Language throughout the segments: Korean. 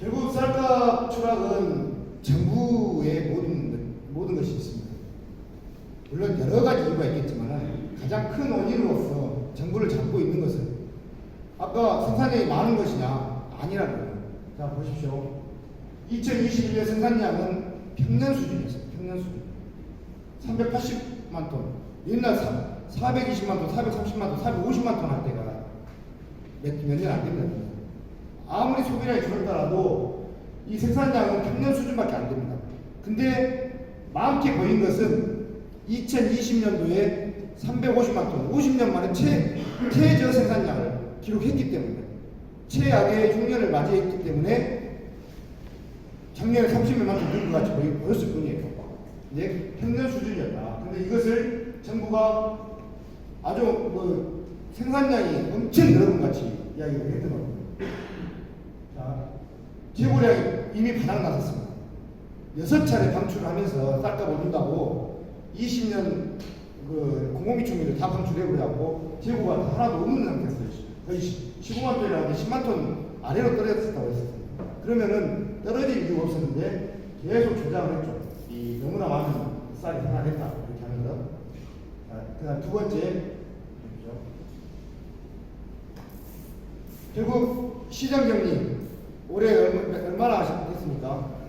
결국 쌀값 추락은 정부의 모든 모든 것이 있습니다. 물론 여러 가지 이유가 있겠지만 가장 큰 원인으로서 정부를 잡고 있는 것은 아까 생산량이 많은 것이냐 아니라는 거예요. 자 보십시오. 2021년 생산량은 평년 수준이었어요. 평년 수준. 380만 톤. 옛날 420만 톤, 430만 톤, 450만 톤 할 때가 몇년 안 됩니다. 아무리 소비량이 줄었더라도 이 생산량은 평년 수준밖에 안 됩니다. 근데 많게 보인 것은 2020년도에 350만 톤, 50년 만에 최, 최저 생산량을 기록했기 때문에 최악의 흉년을 맞이했기 때문에 작년에 30몇만 톤 늘은 것 같이 보였을 뿐이에요. 이제 평년 수준이었다. 근데 이것을 정부가 아주 뭐 생산량이 엄청 늘은 것 같이 이야기를 했던 겁니다. 자, 재고량이 이미 바닥 나섰습니다. 여섯 차례 방출을 하면서 쌀값 오른다고 20년 그 공공기총리를 다 방출해보려고 재고가 다 하나도 없는 상태였어요. 거의 15만 톤이라는데 10만 톤 아래로 떨어졌다고 했었어요. 그러면은 떨어질 이유가 없었는데 계속 조장을 했죠. 이 너무나 많은 쌀이 생산했다 이렇게 하면서. 자, 그다음 두 번째. 결국 시장 경리 올해 얼마, 얼마 나 하셨습니까?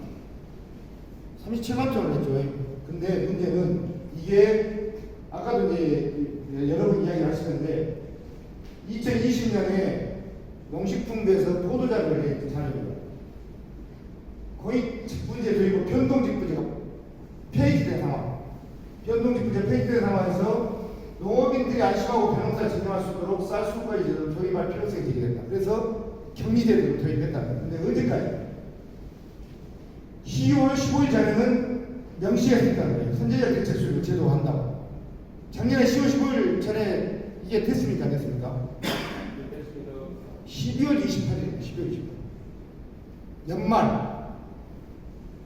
37만 톤을 했죠. 근데 문제는 이게 아까도 이제 여러 분 이야기 하시는데 2020년에 농식품부에서 보도자료를 냈던 자료입니다. 거의 직분제 그리고 변동직분제가 폐지된 상황. 변동직분제 폐지된 상황에서 농업인들이 안심하고 벼농사 진행할 수 있도록 쌀 수거의 제도를 도입할 필요성이 제기됐다. 그래서 격리제도를 도입했다. 근데 언제까지? 10월 15일 전에는 명시했다는 거예요. 선제적 대책 수립을 제도화한다고. 작년에 10월 15일 전에 이게 됐습니까? 안 됐습니까? 12월 28일, 12월 28일. 연말.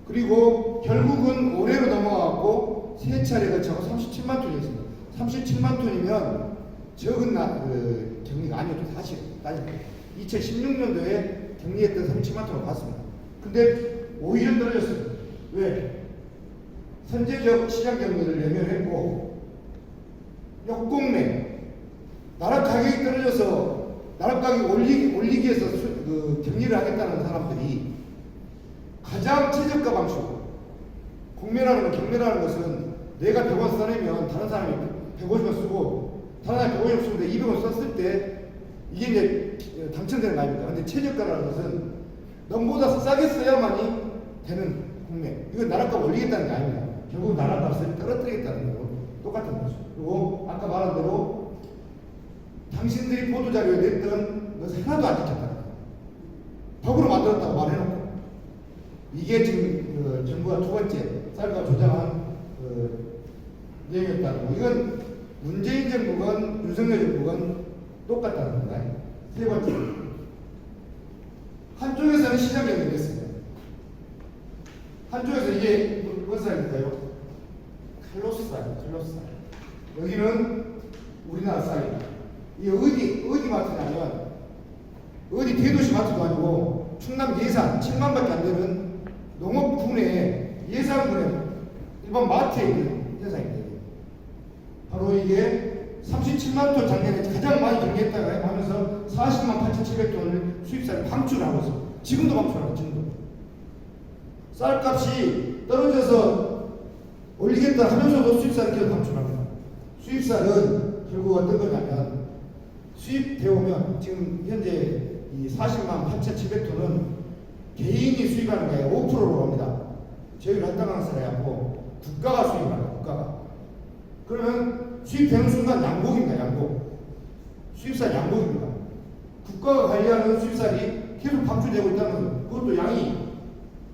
그리고 결국은 올해로 넘어가고 세 차례 거쳐서 37만 톤이었습니다. 37만 톤이면 적은 나, 그, 격리가 아니었죠. 사실 따지면. 2016년도에 격리했던 37만 톤을 봤습니다. 근데 오히려 떨어졌어요. 왜? 선제적 시장 격리를 연결했고 역공매 나라 가격이 떨어져서 나라 가격 올리기, 올리기 위해서 수, 그 격리를 하겠다는 사람들이 가장 최저가 방식 공매라는 건 경매라는 것은 내가 100원 써내면 다른 사람이 150원 쓰고 다른 사람이 150원 쓰는데 200원 썼을 때 이게 이제 당첨되는 거 아닙니까? 근데 최저가라는 것은 넘보다 싸게 써야만이 되는 공매. 이건 나라값 올리겠다는 게 아닙니다. 결국 나라값을 떨어뜨리겠다는 거고 똑같은 거죠. 그리고 아까 말한 대로 당신들이 보도자료에 냈던 것을 하나도 안 지켰다. 법으로 만들었다고 말해놓고 이게 지금 그 정부가 두 번째 쌀과 조장한 그 내용이었다고 이건 문재인 정부건 윤석열 정부건 똑같다는 겁니다. 세 번째 한쪽에서는 시장 경쟁이 됐습니다. 한쪽에서 이게 무슨 쌀일까요? 칼로스 쌀, 칼로스 쌀. 여기는 우리나라 쌀입니다. 이 어디 어디 마트냐면 어디 대도시 마트도 아니고 충남 예산 7만밖에 안 되는 농업군의 예산군의 일반 마트에 있는 현상입니다. 바로 이게 37만 톤 작년에 가장 많이 경기했다고 하면서 40만 8,700톤을 수입쌀을 방출하고 있습니다. 지금도 방출하고 지금도. 쌀값이 떨어져서 올리겠다 하면서도 수입쌀을 계속 방출합니다. 수입쌀은 결국 어떤 거냐면 수입되어 오면 지금 현재 이 40만 8,700톤은 개인이 수입하는 게 5%로 합니다. 저희를 할당하는 쌀이 아니고 국가가 수입합니다. 국가가. 그러면 수입되는 순간 양복입니다. 양복. 수입쌀 양복입니다. 국가가 관리하는 수입쌀이 계속 방출되고 있다는 거죠. 그것도 양이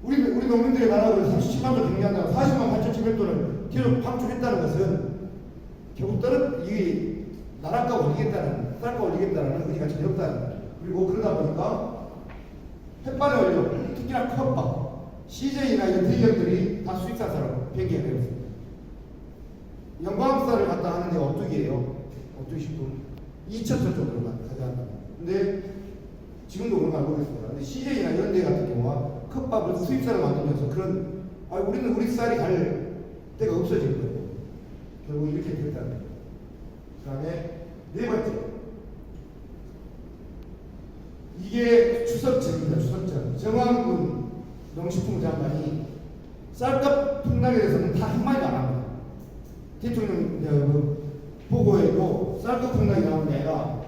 우리 우리 농민들의 나라를 37만 톤 경기한다고 40만 8,700톤을 계속 방출했다는 것은 결국 떨어 이 나라가 올리겠다는 쌀가 올리겠다는 의지가 전혀 없다는. 그리고 그러다 보니까 햇반에 올려 특히나 컵밥 CJ나 이런 대기업들이 다 수입사사로 변기가 되 5억이에요. 목조식품 2차 저쪽으로 가져간다. 근데 지금도 그런 거 알고 있습니다. 근데 CJ나 이런 데 같은 경우와 컵밥을 수입사를 만들면서 그런 아, 우리는 우리 쌀이 갈 때가 없어진 거예요. 결국 이렇게 됐다는 거예요. 그 다음에 네 번째 이게 추석전입니다. 추석전 정황군 농식품 장관이 쌀값 폭락에 대해서는 다 한마디도 안 합니다. 대통령 그 보고에도 쌀값 폭락이 나온 게 아니라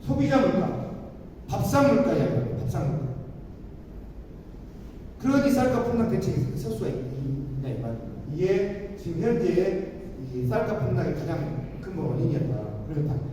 소비자 물가, 밥상 물가 이야기합니다. 밥상 물가. 그러니 쌀값 폭락 대책이 설 수가 있냐 이 말입니다. 이게 지금 현재 이 쌀값 폭락의 가장 큰 원인이었다. 그렇다.